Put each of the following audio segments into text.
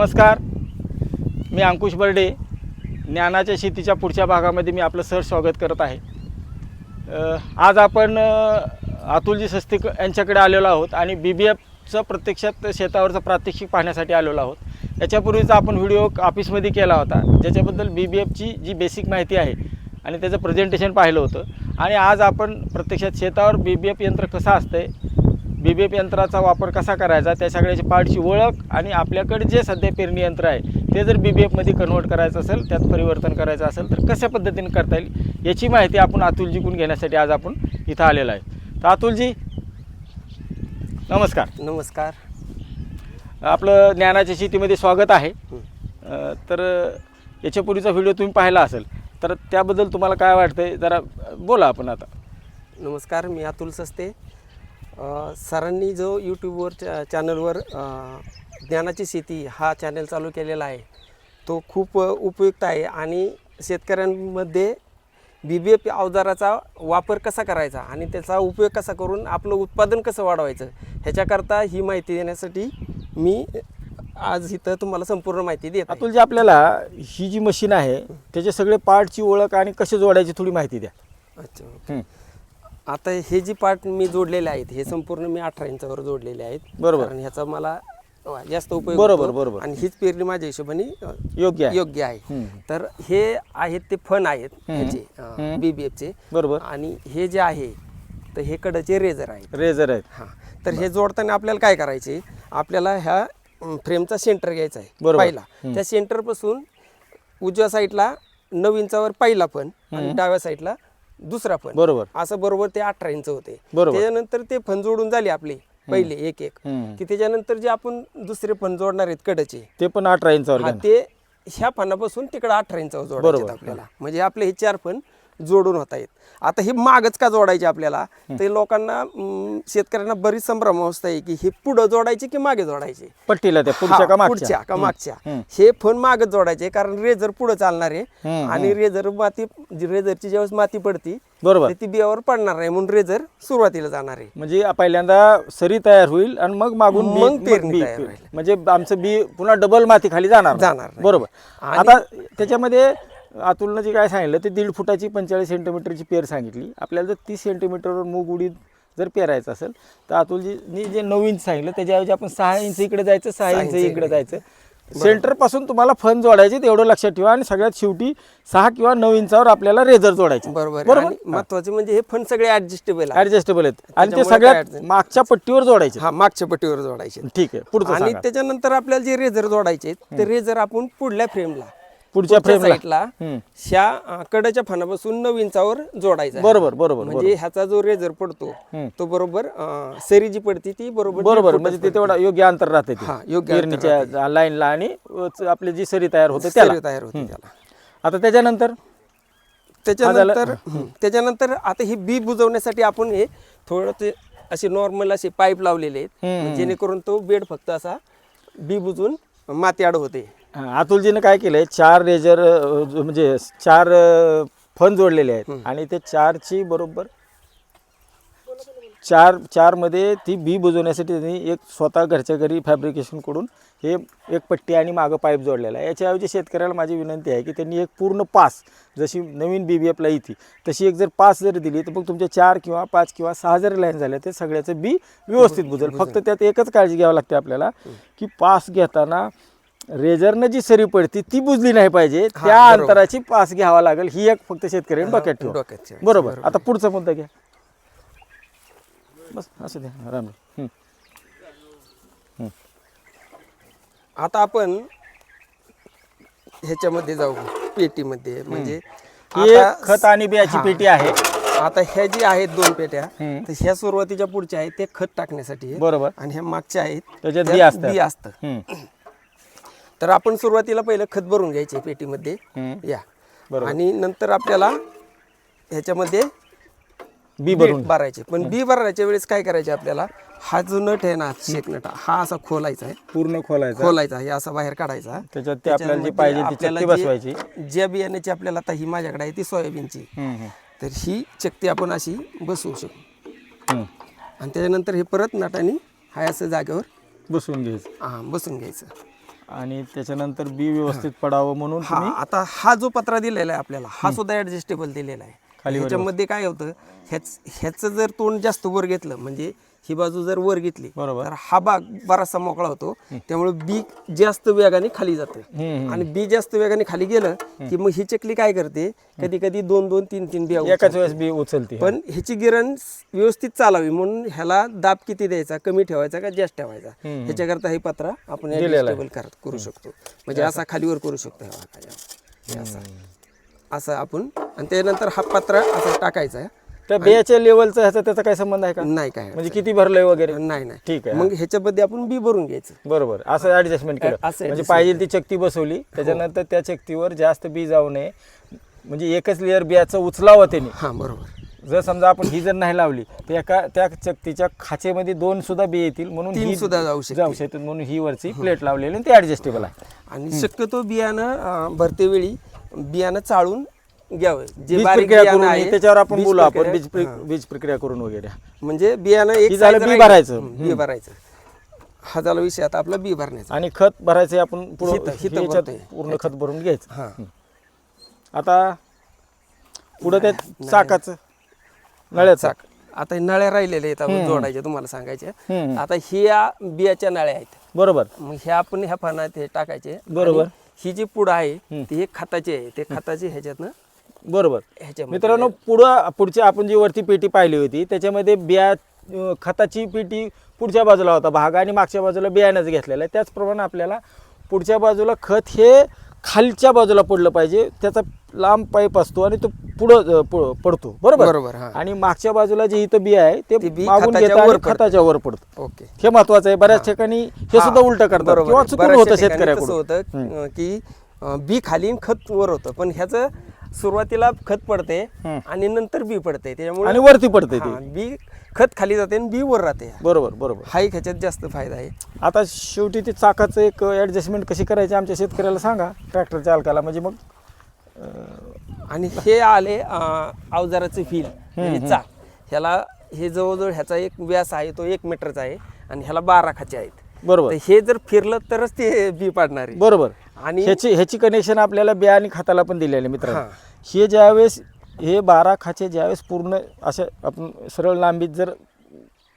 नमस्कार. मी अंकुश बर्डे. ज्ञानाच्या शेतीच्या पुढच्या भागामध्ये मी आपलं सर स्वागत करत आहे. आज आपण अतुलजी सस्तिक यांच्याकडे आलेलो आहोत आणि बी बी एफचं प्रत्यक्षात शेतावरचं प्रात्यक्षिक पाहण्यासाठी आलेलो आहोत. याच्यापूर्वीचा आपण व्हिडिओ ऑफिसमध्ये केला होता. ज्याच्याबद्दल बी बी एफची जी बेसिक माहिती आहे आणि त्याचं प्रेझेंटेशन पाहिलं होतं. आणि आज आपण प्रत्यक्षात शेतावर बी बी एफ यंत्र कसं असतं बी बी एफ यंत्राचा वापर कसा करायचा त्या सगळ्याची पार्टची ओळख आणि आपल्याकडे जे सध्या पेरणी यंत्र आहे ते जर बी बी एफमध्ये कन्वर्ट करायचं असेल त्यात परिवर्तन करायचं असेल तर कशा पद्धतीने करता येईल याची माहिती आपण अतुलजीकडून घेण्यासाठी आज आपण इथं आलेलो आहे. तर अतुलजी नमस्कार. नमस्कार. आपलं ज्ञानाच्या शेतीमध्ये स्वागत आहे. तर याच्यापूर्वीचा व्हिडिओ तुम्ही पाहिला असेल तर त्याबद्दल तुम्हाला काय वाटतंय जरा बोला आपण आता. नमस्कार मी अतुल सस्ते. सरांनी जो यूट्यूबवर चा चॅनलवर ज्ञानाची शेती हा चॅनल चालू केलेला आहे तो खूप उपयुक्त आहे आणि शेतकऱ्यांमध्ये बी बी एफ अवजाराचा वापर कसा करायचा आणि त्याचा उपयोग कसा करून आपलं उत्पादन कसं वाढवायचं ह्याच्याकरता ही माहिती देण्यासाठी मी आज इथं तुम्हाला संपूर्ण माहिती देत आहे. अतुलजी आपल्याला ही जी मशीन आहे त्याचे सगळे पार्टची ओळख आणि कसे जोडायची थोडी माहिती द्या अच्छा. आता हे जी पार्ट मी जोडलेले आहेत हे संपूर्ण मी अठरा इंचावर जोडलेले आहेत बरोबर. कारण ह्याचा मला जास्त उपयोग बरोबर, होतो. बरोबर. आणि हीच पेरणी माझ्या हिशोबाने अ, योग्य आहे योग्य आहे. तर हे आहेत ते फन आहेत हं. ह्याचे हं. बीबीएफचे बरोबर आणि हे जे आहे तर हे कडचे रेझर आहेत रेझर आहेत हां तर हे जोडताना आपल्याला काय करायचे आपल्याला ह्या अम, फ्रेमचा सेंटर घ्यायचा आहे बरोबर. पहिला. त्या सेंटरपासून उजव्या साईडला नऊ इंचावर पहिला पण आणि डाव्या साईडला दुसरा पण बरोबर असं बरोबर ते अठरा इंच होते बरोबर. त्याच्यानंतर ते फन जोडून झाले आपले पहिले एक एक. की त्याच्यानंतर जे आपण दुसरे फन जोडणार आहेत कडचे ते पण अठरा इंचावर हा घ्या. ते ह्या फणापासून तिकडे अठरा इंचावर जोडायचे. आपल्याला म्हणजे आपले हे चार फण जोडून होता येत. आता हे मागच का जोडायचे आपल्याला? ते लोकांना शेतकऱ्यांना बरीच संभ्रमावस्था आहे की हे पुढं जोडायचे की मागे जोडायचे? पट्टीला पुढच्या का मागच्या? पुढच्या का मागच्या? हं. फोन मागच जोडायचे कारण रेझर पुढे चालणार आहे. आणि रेझर माती रेझरची ज्यावेळेस माती पडती बरोबर. ती बियावर पडणार नाही म्हणून रेझर सुरुवातीला जाणार आहे. म्हणजे पहिल्यांदा सरी तयार होईल आणि मग मागून मग पेरणी तयार होईल. म्हणजे आमचं बी पुन्हा डबल माती खाली जाणार. जाणार. बरोबर. आता त्याच्यामध्ये अतुलनं जे काय सांगितलं ते दीड फुटाची पंचेचाळीस सेंटीमीटरची पेर सांगितली. आपल्याला जर तीस सेंटीमीटरवर मूग उडीद जर पेरायचं असेल तर अतुलजीनी जे नऊ इंच सांगितलं त्याच्याऐवजी आपण सहा इंच इकडे जायचं सहा इंच इकडे जायचं. सेंटरपासून तुम्हाला फन जोडायचे तेवढं लक्षात ठेवा आणि सगळ्यात शेवटी सहा किंवा नऊ इंचावर आपल्याला रेझर जोडायचे बरोबर. आणि महत्त्वाचे म्हणजे हे फण सगळे ऍडजस्टेबल ऍडजस्टेबल आहेत. आणि ते सगळ्यात? मागच्या पट्टीवर जोडायचे हा मागच्या पट्टीवर जोडायचे ठीक आहे पुढचं आणि. त्याच्यानंतर आपल्याला जे रेझर जोडायचे ते रेझर आपण पुढल्या फ्रेमला पुढच्या फ्रेमला साईडला. ह्या अं, कड्याच्या फणापासून नऊ इंचावर जोडायचा. बरोबर बरोबर म्हणजे ह्याचा जो रेझर पडतो. तो बरोबर सरी जी पडती ती बरोबर बरोबर म्हणजे ते तेवढा योग्य अंतर राहते. हा, योग्य लाईनला आणि आपली जी सरी तयार होते. त्याला सरी तयार होते त्याला आता त्याच्यानंतर त्याच्यानंतर त्याच्यानंतर आता ही बी बुजवण्यासाठी आपण हे थोडं ते असे नॉर्मल असे पाईप लावलेले आहेत. जेणेकरून तो बेड फक्त असा बी बुजून माती आड होते अतुलजीने काय केलंय चार रेजर अ, म्हणजे चार अ, फन जोडलेले आहेत. आणि ते चारची बरोबर चार चारमध्ये ती बी बुजवण्यासाठी त्यांनी एक स्वतः घरच्या घरी फॅब्रिकेशनकडून हे एक पट्टी आणि मागं पाईप जोडलेला आहे. याच्याऐवजी शेतकऱ्याला माझी विनंती आहे की त्यांनी एक पूर्ण पास जशी नवीन बी बी एफला येते तशी एक जर पास जर दिली तर मग तुमच्या चार किंवा पाच किंवा सहा जर लाईन झाल्या ते सगळ्याचं बी व्यवस्थित बुजेल. फक्त त्यात एकच काळजी घ्यावी लागते आपल्याला की पास घेताना रेझरनं जी सरी पडती ती बुजली नाही पाहिजे. त्या बरोबर. अंतराची पास घ्यावा लागेल. ही एक फक्त शेतकऱ्यांनी डोक्यात ठेवा. डोक्यात ठेवायची, बरोबर. आता पुढचा मुद्दा घ्या. बस असं द्या. राम. राम. आता आपण ह्याच्यामध्ये जाऊ पेटीमध्ये. म्हणजे ही आता एक खत आणि बियाची. पेटी आहे. आता ह्या जी आहेत दोन पेट्या हम्म. तर ह्या सुरुवातीच्या पुढच्या आहेत ते खत टाकण्यासाठी. बरोबर. आणि ह्या मागच्या आहेत त्याच्यात बी असतात. बी असतं. हं. तर आपण सुरुवातीला पहिलं खत भरून घ्यायचे पेटीमध्ये. हं. या. आणि नंतर आपल्याला ह्याच्यामध्ये बी भरून भरायचे. पण बी भरायच्या वेळेस काय करायचे आपल्याला? हा जो नट आहे ना शेक नट हा असा खोलायचा आहे. पूर्ण खोलायचं. खोलायचा हे असा बाहेर काढायचा. त्याच्यात आपल्याला जी पाहिजे आपल्याला बसवायची. ज्या बियाण्याची आपल्याला आता ही माझ्याकडे आहे ती सोयाबीनची. हं, हं. तर ही चक्ती आपण अशी बसवू शकतो हं. आणि त्याच्यानंतर हे परत नटाने हाय असं जागेवर बसवून घ्यायचं. हा, बसून घ्यायचं. आणि त्याच्यानंतर बी व्यवस्थित पडावं म्हणून हा तुम्ही आता हा जो पत्रा दिलेला आहे आपल्याला हा सुद्धा ऍडजस्टेबल दिलेला आहे. खाली वर ह्याच्यामध्ये काय होतं ह्याच ह्याचं जर तोंड जास्त वर घेतलं म्हणजे ही बाजू जर वर घेतली बरोबर. तर हा भाग बराचसा मोकळा होतो. त्यामुळे बी जास्त वेगाने खाली जातं आणि बी जास्त वेगाने खाली गेलं की मग ही चकली काय करते? कधी कधी दोन दोन तीन तीन बिया एकाच उचलते. वेळेस बी उचलते. पण ह्याची गिरण व्यवस्थित चालावी. म्हणून ह्याला दाब किती द्यायचा? कमी ठेवायचा का जास्त ठेवायचा. ह्याच्याकरता हे पत्रा आपण adjustable कर करू शकतो. म्हणजे असा. खालीवर करू शकतो ह्या भागाच्या. हे असं. असं आपण. आणि त्यानंतर हा पत्रा असा टाकायचा. त्या बियाच्या लेवलचा ह्याचा त्याचा काय संबंध आहे का? नाही काय म्हणजे किती भरलंय वगैरे? नाही नाही. ठीक आहे. मग ह्याच्यामध्ये आपण बी भरून घ्यायचं. बरोबर. असं ऍडजस्टमेंट केलं. असं म्हणजे पाहिजे ती चक्ती बसवली. त्याच्यानंतर त्या चक्तीवर जास्त बी जाऊ नये. म्हणजे एकच लेअर बियाचं उचलावं त्याने. हां बरोबर. जर समजा आपण ही जर नाही लावली तर एका त्या चक्तीच्या खाचेमध्ये दोन सुद्धा बी येतील म्हणून ही सुद्धा जाऊ शकते. जाऊ शकतात म्हणून ही वरची प्लेट लावलेली आणि ती ऍडजस्टेबल आहे. आणि शक्यतो बियाणं भरतेवेळी बियाणं चाळून घ्यावं जे बीज प्रक्रिया बियाणं करून आहे, त्याच्यावर आपण बीज बोलू आपण प्रक्रिया- बीज प्र- बीज प्रक्रिया करून वगैरे. म्हणजे बियाणं एक ही झालं size बी राहिलं. भरायचं. हं, बी भरायचं. हा झाला विषय आता आपला बी भरण्याचा. आणि खत भरायचे आपण पुढं हिथं- हिथं ह्याच्यात भरतोय. पूर्ण खत भरून घ्यायचं. हा. आता पुढं त्या चाकाचं नळ्याचं. चाक आता हे नळ्या राहिलेल्या आहेत आपण जोडायच्या तुम्हाला सांगायच्या. हम्म. आता ह्या बियाच्या नळ्या आहेत. बरोबर. मग ह्या आपण ह्या पानात हे टाकायचे. बरोबर. आणि ही जी पुढं आहे ती हे खताची आहे. ते खताची ह्याच्यातनं बरोबर. मित्रांनो पुढं पुढची आपण जी वरती पेटी पाहिली होती त्याच्यामध्ये बिया खताची पेटी पुढच्या बाजूला होता भाग आणि मागच्या बाजूला बियाणंच घेतलेलं आहे. त्याचप्रमाणे आपल्याला पुढच्या बाजूला खत हे खालच्या बाजूला पडलं पाहिजे त्याचा लांब पाईप असतो आणि तो पुढं पडतो. बरोबर? बरोबर. आणि मागच्या बाजूला जे इथं बी आहे ते मागून खताच्या घेतं आणि वर पडतं. खताच्या वर पडतं. ओके. हे महत्वाचं आहे. बऱ्याच ठिकाणी हे सुद्धा उलट करतात. किंवा. चुकून होतं शेतकऱ्याकडून. होतं की बी खाली खत वर होतं. पण ह्याचं सुरुवातीला खत पडते आणि नंतर बी पडते. त्याच्यामुळे आणि वरती पडते ते. हा, बी खत खाली जाते आणि बी वर राहते. बरोबर बरोबर. हा एक ह्याच्यात जास्त फायदा आहे. आता शेवटी ते चाकाचं एक ॲडजस्टमेंट कशी करायची आमच्या शेतकऱ्याला सांगा ट्रॅक्टर चालकाला म्हणजे मग आणि हे आले अं, अवजाराचे फील म्हणजे चाक. ह्याला हे जवळजवळ ह्याचा एक व्यास आहे तो एक मीटरचा आहे. आणि ह्याला बारा खाचे आहेत. बरोबर. तर हे जर फिरलं तरच ते बी पाडणार. आहे बरोबर. आणि ह्याची ह्याची कनेक्शन आपल्याला बिया आणि खताला पण दिलेले मित्र हां. हे ज्यावेळेस हे बारा खाचे ज्यावेळेस पूर्ण अशा आपण सरळ लांबीत जर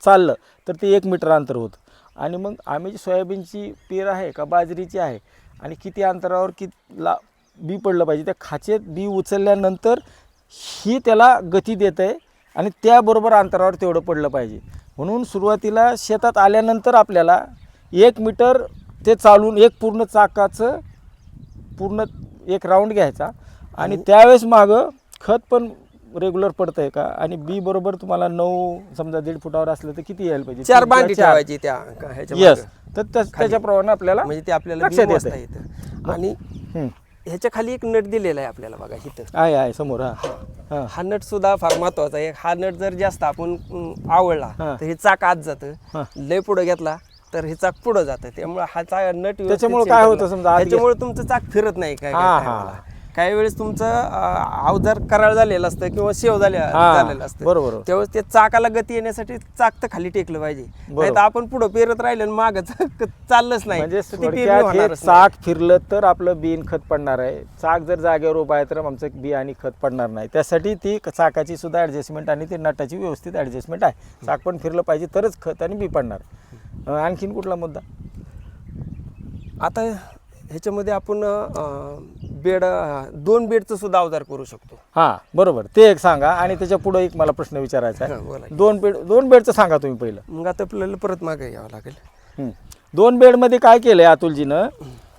चाललं तर ते एक मीटर अंतर होतं. आणि मग आम्ही जी सोयाबीनची पेर आहे का बाजरीची आहे आणि किती अंतरावर कि ला बी पडलं पाहिजे त्या खाचेत बी उचलल्यानंतर ही त्याला गती देत आहे आणि त्याबरोबर अंतरावर तेवढं पडलं पाहिजे. म्हणून सुरुवातीला शेतात आल्यानंतर आपल्याला एक मीटर ते चालून एक पूर्ण चाकाचं पूर्ण एक राऊंड घ्यायचा आणि त्यावेळेस मागं खत पण रेग्युलर पडतंय का आणि बी बरोबर तुम्हाला नऊ समजा दीड फुटावर असलं तर किती यायला पाहिजे चार बांधी. ठेवायची त्या ह्याच्या येस. तर त्या- त्याच्याप्रमाणे आपल्याला म्हणजे ते आपल्याला लक्षात. येतं आणि हम्म. ह्याच्या खाली एक नट दिलेला आहे आपल्याला बघा इथं आहे आहे समोर हा हा हा नट सुद्धा फार महत्त्वाचा आहे हा नट जर जास्त आपण आवडला हा. तर हे चाक आत हा. जातं लय पुढे घेतला तर हे चाक पुढे जातं त्यामुळे हा चा नट त्याच्यामुळे काय होतं. समजा आत त्याच्यामुळे तुमचं चाक फिरत नाही काय हा, हा. टायमाला. काही वेळेस तुमचं अवजार कराळ झालेलं असतं किंवा शेव झाले झालेलं असतं बरोबर. त्यावेळेस ते चाकाला गती येण्यासाठी चाक तर खाली टेकलं पाहिजे. नाही तर आपण पुढे पेरत राहिलं आणि मागं चाक चाललंच नाही. म्हणजे. चाक फिरलं तर आपलं बिन खत पडणार आहे. चाक जर जागेवर उभा आहे तर आमचं बी आणि खत पडणार नाही. त्यासाठी ती चाकाची सुद्धा ॲडजस्टमेंट आणि ते नटाची व्यवस्थित ॲडजस्टमेंट आहे. चाक पण फिरलं पाहिजे तरच खत आणि बी पडणार. आणखीन कुठला मुद्दा? आता ह्याच्यामध्ये आपण अं, बेड अं, दोन बेडचं सुद्धा अवजार करू शकतो. हां बरोबर. ते एक सांगा आणि त्याच्या पुढं एक मला प्रश्न विचारायचा हां, बोला आहे की. दोन बेड दोन बेडचं सांगा तुम्ही पहिलं. मग आता आपल्याला परत मागे यावं लागेल. हं. दोन बेडमध्ये काय केलंय अतुलजीनं?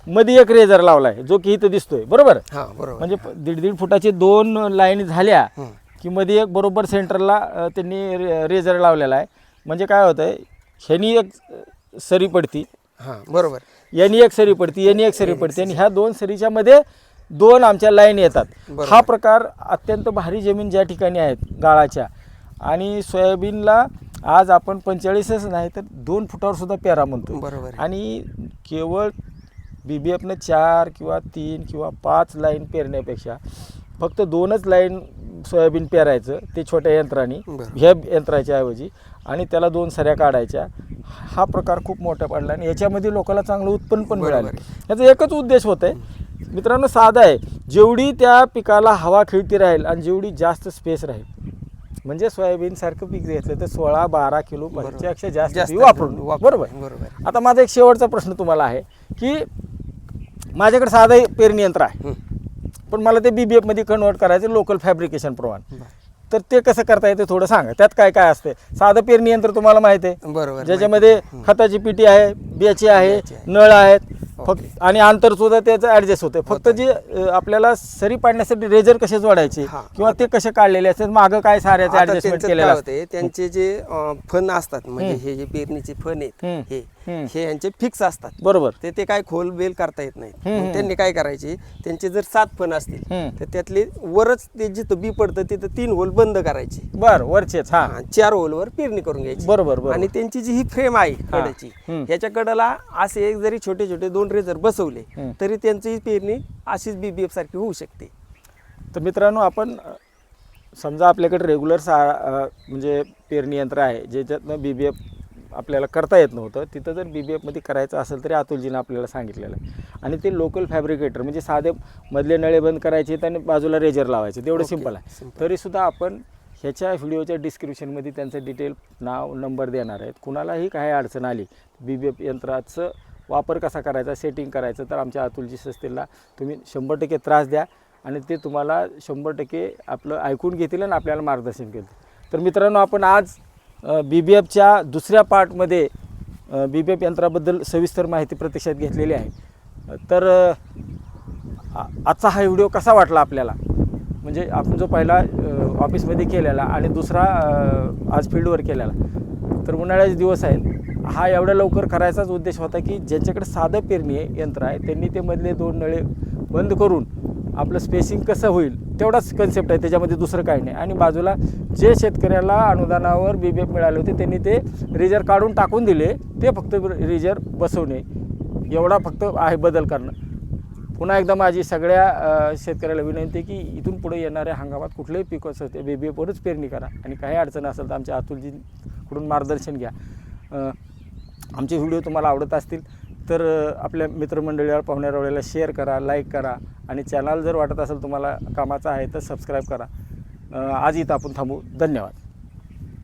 मध्ये एक रेझर लावलाय जो की इथं दिसतोय बरोबर? हां बरोबर. म्हणजे प- दीड दीड फुटाचे दोन लाईन झाल्या हं. की मध्ये एक बरोबर सेंटरला अ, त्यांनी रेझर लावलेला आहे. म्हणजे काय होतंय ह्यानी एक अ, सरी पडती हां बरोबर. यांनी एक सरी पडती यांनी एक सरी पडती. आणि ह्या दोन सरीच्या मध्ये दोन आमच्या लाईन येतात. हा प्रकार अत्यंत भारी जमीन ज्या ठिकाणी आहेत गाळाच्या. आणि सोयाबीनला आज आपण पंचेचाळीसच नाही तर दोन फुटावर सुद्धा पेरा म्हणतो बरोबर. आणि केवळ बी बी एफनं चार किंवा तीन किंवा पाच लाईन पेरण्यापेक्षा फक्त दोनच लाईन सोयाबीन पेरायचं ते छोट्या यंत्राने. ह्या यंत्राच्या ऐवजी. आणि त्याला दोन सऱ्या काढायच्या. हा प्रकार खूप मोठा पडला आणि याच्यामध्ये लोकांना चांगलं उत्पन्न पण मिळालं. याचा एकच उद्देश होत आहे मित्रांनो साधा आहे. जेवढी त्या पिकाला हवा खेळती राहील आणि जेवढी जास्त स्पेस राहील. म्हणजे सोयाबीन सारखं पीक घेतलं तर सोळा बारा किलो पेक्षा जास्त वापरून बरोबर. बरोबर. आता माझा एक शेवटचा प्रश्न तुम्हाला आहे की माझ्याकडे साधं पेरणी यंत्र आहे. पण मला ते बी बी एफमध्ये कन्वर्ट करायचं लोकल फॅब्रिकेशन प्रमाणे. तर ते कसं करता येते थोडं सांगा त्यात काय काय असते साधं पेरणी यंत्र तुम्हाला माहिती आहे बरोबर ज्याच्यामध्ये खताची पिटी आहे बियाची आहे. नळ आहेत. फक्त आणि अंतर सुद्धा त्याचं ऍडजस्ट होते फक्त जे आपल्याला सरी पाडण्यासाठी रेजर कसे जोडायचे. किंवा ते कसे काढलेले असतात मागं काय साऱ्याचं ऍडजस्टमेंट केलेलं असतं त्यांचे जे फण असतात म्हणजे हं. जे पेरणीचे फण आहेत हं. हे यांचे फिक्स असतात बरोबर ते ते काय खोल बेल करता येत नाहीत हं, मग हं. त्यांनी काय करायचे त्यांचे जर सात फण असतील. तर त्यातले वरच ते जिथं बी पडतं तिथं तीन होल बंद करायचे बर वरचेच हा हा, चार होलवर पेरणी करून घ्यायची बरोबर आणि त्यांची जी ही फ्रेम आहे. कडाची. ह्याच्या कडाला असे एक जरी छोटे छोटे दोन रेझर बसवले. तरी त्यांची पेरणी अशीच बीबीएफ सारखी होऊ शकते तर मित्रांनो आपण समजा आपल्याकडे रेग्युलर सा म्हणजे पेरणी यंत्र आहे ज्याच्यातनं बी बी एफ आपल्याला करता येत नव्हतं. तिथं जर बी बी एफमध्ये करायचं असेल तरी अतुलजीनं आपल्याला सांगितलेलं आहे. आणि ते लोकल फॅब्रिकेटर म्हणजे साधे मधले नळे बंद करायचे आणि बाजूला रेजर लावायचे. तेवढं ओके, सिंपल आहे. तरीसुद्धा आपण ह्याच्या व्हिडिओच्या डिस्क्रिप्शनमध्ये त्यांचं डिटेल नाव नंबर देणार आहेत. कुणालाही काही अडचण आली बी बी एफ यंत्राचं वापर कसा करायचा सेटिंग करायचं तर आमच्या अतुलजी संस्थेला तुम्ही शंभर टक्के त्रास द्या आणि ते तुम्हाला शंभर टक्के आपलं ऐकून घेतील आणि आपल्याला मार्गदर्शन करतील. तर मित्रांनो आपण आज बी बी एफच्या दुसऱ्या पार्टमध्ये बी बी एफ यंत्राबद्दल सविस्तर माहिती प्रत्यक्षात घेतलेली आहे. तर आजचा हा व्हिडिओ कसा वाटला आपल्याला? म्हणजे आपण जो पहिला ऑफिसमध्ये केलेला आणि दुसरा आज फील्डवर केलेला. तर उन्हाळ्याचे दिवस आहेत. हा एवढ्या लवकर करायचाच उद्देश होता की ज्यांच्याकडे साधं पेरणी आहे यंत्र आहे त्यांनी ते मधले दोन नळे बंद करून आपलं स्पेसिंग कसं होईल तेवढाच कन्सेप्ट आहे त्याच्यामध्ये दुसरं काही नाही. आणि बाजूला जे शेतकऱ्याला अनुदानावर बी बी एफ मिळाले होते त्यांनी ते रिजर काढून टाकून दिले. ते फक्त रिजर बसवणे. एवढा फक्त आहे बदल करणं. पुन्हा एकदा माझी सगळ्या शेतकऱ्याला विनंती की इथून पुढे येणाऱ्या हंगामात कुठलंही पीक असं ते बी बी एफवरच पेरणी करा. आणि काही अडचण असेल तर आमच्या अतुलजीकडून मार्गदर्शन घ्या. आमचे व्हिडिओ तुम्हाला आवडत असतील तर आपल्या मित्रमंडळीला पाहुण्यारावळ्याला शेअर करा लाईक करा. आणि चॅनल जर वाटत असेल तुम्हाला कामाचा आहे तर सबस्क्राईब करा. आज इथं आपण थांबू. धन्यवाद.